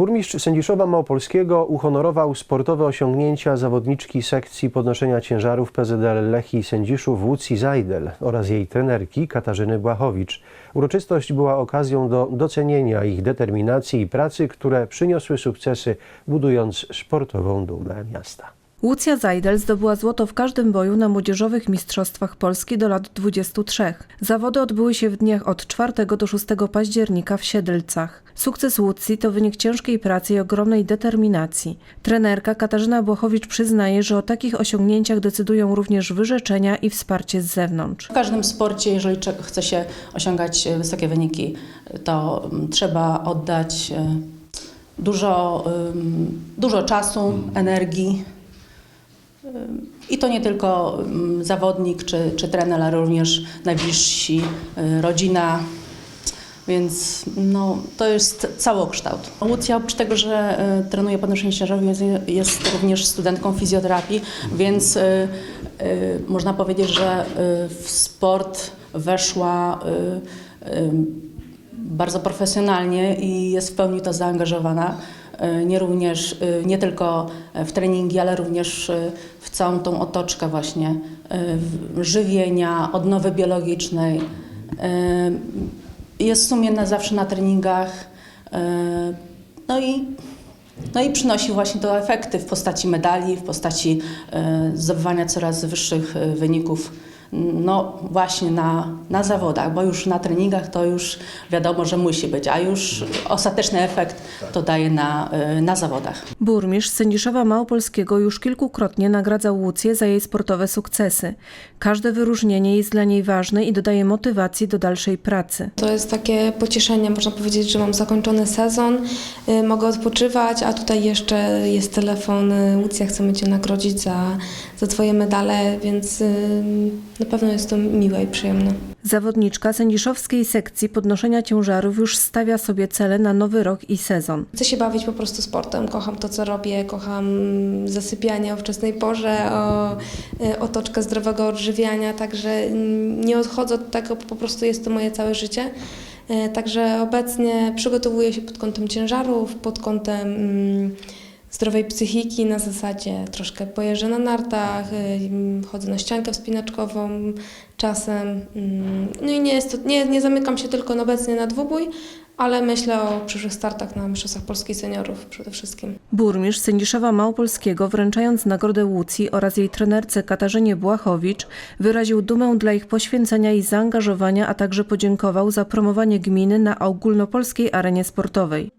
Burmistrz Sędziszowa Małopolskiego uhonorował sportowe osiągnięcia zawodniczki sekcji podnoszenia ciężarów PZL Lechii Sędziszów Łucji Zajdel oraz jej trenerki Katarzyny Błachowicz. Uroczystość była okazją do docenienia ich determinacji i pracy, które przyniosły sukcesy, budując sportową dumę miasta. Łucja Zajdel zdobyła złoto w każdym boju na młodzieżowych mistrzostwach Polski do lat 23. Zawody odbyły się w dniach od 4 do 6 października w Siedlcach. Sukces Łucji to wynik ciężkiej pracy i ogromnej determinacji. Trenerka Katarzyna Błachowicz przyznaje, że o takich osiągnięciach decydują również wyrzeczenia i wsparcie z zewnątrz. W każdym sporcie, jeżeli chce się osiągać e, wysokie wyniki, to mm, trzeba oddać e, dużo, dużo czasu, energii. I to nie tylko ym, zawodnik czy, czy trener, ale również najbliżsi, y, rodzina. Więc no, to jest całokształt. Łucja oprócz tego, że y, trenuje podnoszenie ciężarów, jest, jest również studentką fizjoterapii, więc y, y, można powiedzieć, że y, w sport weszła y, y, bardzo profesjonalnie i jest w pełni to zaangażowana. Y, Nie również, y, nie tylko w treningi, ale również y, w całą tą otoczkę właśnie w- żywienia, odnowy biologicznej. Jest sumienna zawsze na treningach. No i, no i przynosi właśnie to efekty w postaci medali, w postaci zdobywania coraz wyższych wyników. No właśnie na, na zawodach, bo już na treningach to już wiadomo, że musi być, a już ostateczny efekt to daje na, y, na zawodach. Burmistrz Sędziszowa Małopolskiego już kilkukrotnie nagradzał Łucję za jej sportowe sukcesy. Każde wyróżnienie jest dla niej ważne i dodaje motywacji do dalszej pracy. To jest takie pocieszenie, można powiedzieć, że mam zakończony sezon, y, mogę odpoczywać, a tutaj jeszcze jest telefon, y, Łucja, chcemy Cię nagrodzić za, za Twoje medale, więc na pewno jest to miłe i przyjemne. Zawodniczka sędziszowskiej sekcji podnoszenia ciężarów już stawia sobie cele na nowy rok i sezon. Chcę się bawić po prostu sportem, kocham to, co robię, kocham zasypianie o wczesnej porze, o y, otoczkę zdrowego odżywiania, także nie odchodzę od tego, po prostu jest to moje całe życie. Y, Także obecnie przygotowuję się pod kątem ciężarów, pod kątem mm, zdrowej psychiki, na zasadzie troszkę pojeżdżę na nartach, y, chodzę na ściankę wspinaczkową czasem. mm, No i nie, jest to, nie, nie zamykam się tylko obecnie na dwubój, ale myślę o przyszłych startach na Mistrzostwach Polskich Seniorów przede wszystkim. Burmistrz Sędziszowa Małopolskiego, wręczając nagrodę Łucji oraz jej trenerce Katarzynie Błachowicz, wyraził dumę dla ich poświęcenia i zaangażowania, a także podziękował za promowanie gminy na ogólnopolskiej arenie sportowej.